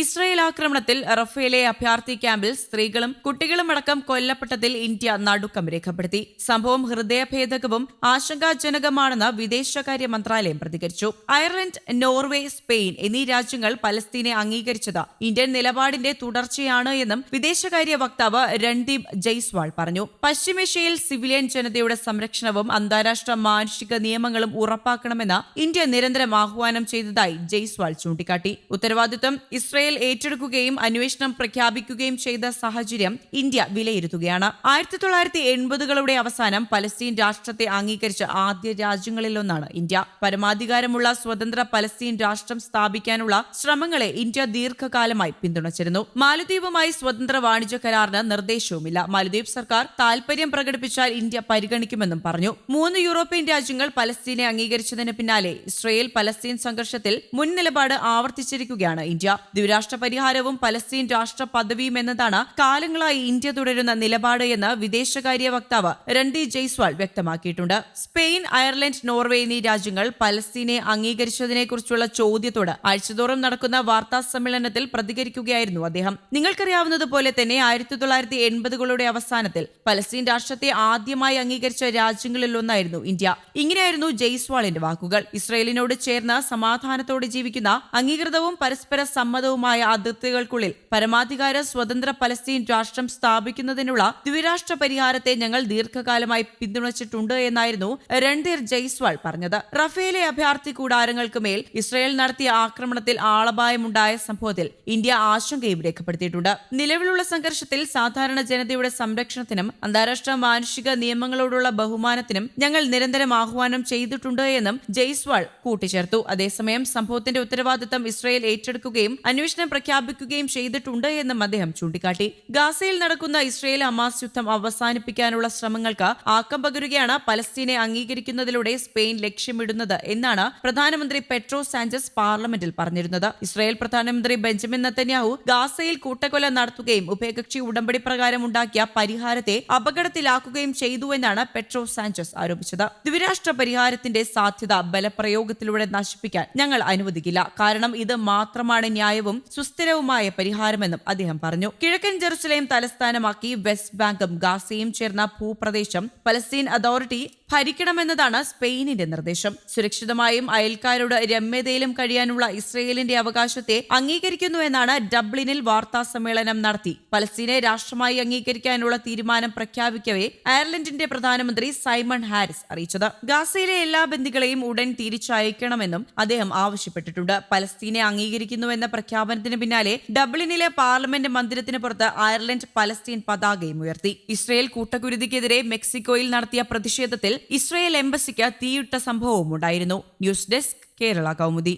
Israel ആക്രമണത്തിൽ Raffaele അഭയാർത്ഥി ക്യാമ്പിൽ സ്ത്രീകളും കുട്ടികളും അടക്കം കൊല്ലപ്പെട്ടതിൽ ഇന്ത്യ നടുക്കം രേഖപ്പെടുത്തി. സംഭവം ഹൃദയഭേദകവും ആശങ്കാജനകമാണെന്ന് വിദേശകാര്യ മന്ത്രാലയം പ്രതികരിച്ചു. അയർലൻഡ് നോർവേ സ്പെയിൻ എന്നീ രാജ്യങ്ങൾ പലസ്തീനെ അംഗീകരിച്ചത് ഇന്ത്യൻ നിലപാടിന്റെ തുടർച്ചയാണ് എന്നും വിദേശകാര്യ വക്താവ് രൺദീപ് ജയ്സ്വാൾ പറഞ്ഞു. പശ്ചിമേഷ്യയിൽ സിവിലിയൻ ജനതയുടെ സംരക്ഷണവും അന്താരാഷ്ട്ര മാനുഷിക നിയമങ്ങളും ഉറപ്പാക്കണമെന്ന് ഇന്ത്യ നിരന്തരം ആഹ്വാനം ചെയ്തതായി ജയ്സ്വാൾ ചൂണ്ടിക്കാട്ടി. ഉത്തരവാദിത്വം ഇസ്രയേൽ ഏറ്റെടുക്കുകയും അന്വേഷണം പ്രഖ്യാപിക്കുകയും ചെയ്ത സാഹചര്യം ഇന്ത്യ വിലയിരുത്തുകയാണ്. ആയിരത്തി തൊള്ളായിരത്തി എൺപതുകളുടെ അവസാനം പലസ്തീൻ രാഷ്ട്രത്തെ അംഗീകരിച്ച ആദ്യ രാജ്യങ്ങളിലൊന്നാണ് ഇന്ത്യ. പരമാധികാരമുള്ള സ്വതന്ത്ര പലസ്തീൻ രാഷ്ട്രം സ്ഥാപിക്കാനുള്ള ശ്രമങ്ങളെ ഇന്ത്യ ദീർഘകാലമായി പിന്തുണച്ചിരുന്നു. മാലദ്വീപുമായി സ്വതന്ത്ര വാണിജ്യ കരാറിന് നിർദ്ദേശവുമില്ല. മാലദ്വീപ് സർക്കാർ താൽപര്യം പ്രകടിപ്പിച്ചാൽ ഇന്ത്യ പരിഗണിക്കുമെന്നും പറഞ്ഞു. മൂന്ന് യൂറോപ്യൻ രാജ്യങ്ങൾ പലസ്തീനെ അംഗീകരിച്ചതിന് പിന്നാലെ ഇസ്രയേൽ പലസ്തീൻ സംഘർഷത്തിൽ മുൻ നിലപാട് ആവർത്തിച്ചിരിക്കുകയാണ് ഇന്ത്യ. ദ്വിരാഷ്ട്ര പരിഹാരവും പലസ്തീൻ രാഷ്ട്ര പദവിയും എന്നതാണ് കാലങ്ങളായി ഇന്ത്യ തുടരുന്ന നിലപാട് എന്ന് വിദേശകാര്യ വക്താവ് രൺദീപ് ജയ്സ്വാൾ വ്യക്തമാക്കിയിട്ടുണ്ട്. സ്പെയിൻ അയർലൻഡ് നോർവേ എന്നീ രാജ്യങ്ങൾ പലസ്തീനെ അംഗീകരിച്ചതിനെക്കുറിച്ചുള്ള ചോദ്യത്തോട് ആഴ്ചതോറും നടക്കുന്ന വാർത്താ സമ്മേളനത്തിൽ പ്രതികരിക്കുകയായിരുന്നു അദ്ദേഹം. നിങ്ങൾക്കറിയാവുന്നതുപോലെ തന്നെ ആയിരത്തി തൊള്ളായിരത്തി എൺപതുകളുടെ അവസാനത്തിൽ പലസ്തീൻ രാഷ്ട്രത്തെ ആദ്യമായി അംഗീകരിച്ച രാജ്യങ്ങളിലൊന്നായിരുന്നു ഇന്ത്യ. ഇങ്ങനെയായിരുന്നു ജയ്സ്വാളിന്റെ വാക്കുകൾ. ഇസ്രയേലിനോട് ചേർന്ന് സമാധാനത്തോടെ ജീവിക്കുന്ന അംഗീകൃതവും പരസ്പര സമ്മതവുമായ അതിർത്തികൾക്കുള്ളിൽ പരമാധികാര സ്വതന്ത്ര പലസ്തീൻ രാഷ്ട്രം സ്ഥാപിക്കുന്നതിനുള്ള ദ്വിരാഷ്ട്ര പരിഹാരത്തെ ഞങ്ങൾ ദീർഘകാലമായി പിന്തുണച്ചിട്ടുണ്ട് എന്നായിരുന്നു രൺധീർ ജയ്സ്വാൾ പറഞ്ഞത്. റഫേലെ അഭയാർത്ഥി കൂടാരങ്ങൾക്ക് മേൽ ഇസ്രയേൽ നടത്തിയ ആക്രമണത്തിൽ ആളപായമുണ്ടായ സംഭവത്തിൽ ഇന്ത്യ ആശങ്കയും രേഖപ്പെടുത്തിയിട്ടുണ്ട്. നിലവിലുള്ള സംഘർഷത്തിൽ സാധാരണ ജനതയുടെ സംരക്ഷണത്തിനും അന്താരാഷ്ട്ര മാനുഷിക നിയമങ്ങളോടുള്ള ബഹുമാനത്തിനും ഞങ്ങൾ നിരന്തരം ആഹ്വാനം ചെയ്തിട്ടുണ്ട് എന്നും ജയ്സ്വാൾ കൂട്ടിച്ചേർത്തു. അതേസമയം സംഭവത്തിന്റെ ഉത്തരവാദിത്തം ഇസ്രയേൽ ഏറ്റെടുക്കുകയും അന്വേഷണം പ്രഖ്യാപിക്കുകയും ചെയ്തിട്ടുണ്ട് എന്നും അദ്ദേഹം ചൂണ്ടിക്കാട്ടി. ഗാസയിൽ നടക്കുന്ന ഇസ്രയേൽ അമാസ് യുദ്ധം അവസാനിപ്പിക്കാനുള്ള ശ്രമങ്ങൾക്ക് ആക്കം പകരുകയാണ്. പലസ്തീനെ അംഗീകരിക്കുന്നതിലൂടെ സ്പെയിൻ ലക്ഷ്യമിടുന്നത് എന്നാണ് പ്രധാനമന്ത്രി പെട്രോ സാഞ്ചസ് പാർലമെന്റിൽ പറഞ്ഞിരുന്നത്. ഇസ്രയേൽ പ്രധാനമന്ത്രി ബെഞ്ചമിൻ നത്തന്യാഹു ഗാസയിൽ കൂട്ടക്കൊല നടത്തുകയും ഉഭയകക്ഷി ഉടമ്പടി പ്രകാരം ഉണ്ടാക്കിയ പരിഹാരത്തെ അപകടത്തിലാക്കുകയും ചെയ്തുവെന്നാണ് പെട്രോ സാഞ്ചസ് ആരോപിച്ചത്. ദ്വിരാഷ്ട്ര പരിഹാരത്തിന്റെ സാധ്യത ബലപ്രയോഗത്തിലൂടെ നശിപ്പിക്കാൻ ഞങ്ങൾ അനുവദിക്കില്ല. കാരണം ഇത് മാത്രമാണ് ന്യായവും സുസ്ഥിരവുമായ പരിഹാരമെന്നും അദ്ദേഹം പറഞ്ഞു. കിഴക്കൻ ജെറുസലേം തലസ്ഥാനമാക്കി വെസ്റ്റ് ബാങ്കും ഗാസയും ചേർന്ന ഭൂപ്രദേശം പലസ്തീൻ അതോറിറ്റി ഭരിക്കണമെന്നതാണ് സ്പെയിനിന്റെ നിർദ്ദേശം. സുരക്ഷിതമായും അയൽക്കാരോട് രമ്യതയിലും കഴിയാനുള്ള ഇസ്രയേലിന്റെ അവകാശത്തെ അംഗീകരിക്കുന്നു എന്നാണ് ഡബ്ലിനിൽ വാർത്താ സമ്മേളനം നടത്തി. പലസ്തീനെ രാഷ്ട്രമായി അംഗീകരിക്കാനുള്ള തീരുമാനം പ്രഖ്യാപിക്കവേ അയർലൻഡിന്റെ പ്രധാനമന്ത്രി സൈമൺ ഹാരിസ് അറിയിച്ചത്. ഗാസയിലെ എല്ലാ ബന്ദികളെയും ഉടൻ തിരിച്ചയക്കണമെന്നും അദ്ദേഹം ആവശ്യപ്പെട്ടിട്ടുണ്ട്. പലസ്തീനെ അംഗീകരിക്കുന്നുവെന്ന പ്രഖ്യാപനത്തിന് പിന്നാലെ ഡബ്ലിനിലെ പാർലമെന്റ് മന്ദിരത്തിന് പുറത്ത് അയർലൻഡ് പലസ്തീൻ പതാകയും ഉയർത്തി. ഇസ്രയേൽ കൂട്ടക്കുരുതിക്കെതിരെ മെക്സിക്കോയിൽ നടത്തിയ പ്രതിഷേധത്തിൽ ഇസ്രയേൽ എംബസിക്ക് തീയിട്ട സംഭവവും ഉണ്ടായിരുന്നു ന്യൂസ് ഡെസ്ക് കേരള കൗമുദി.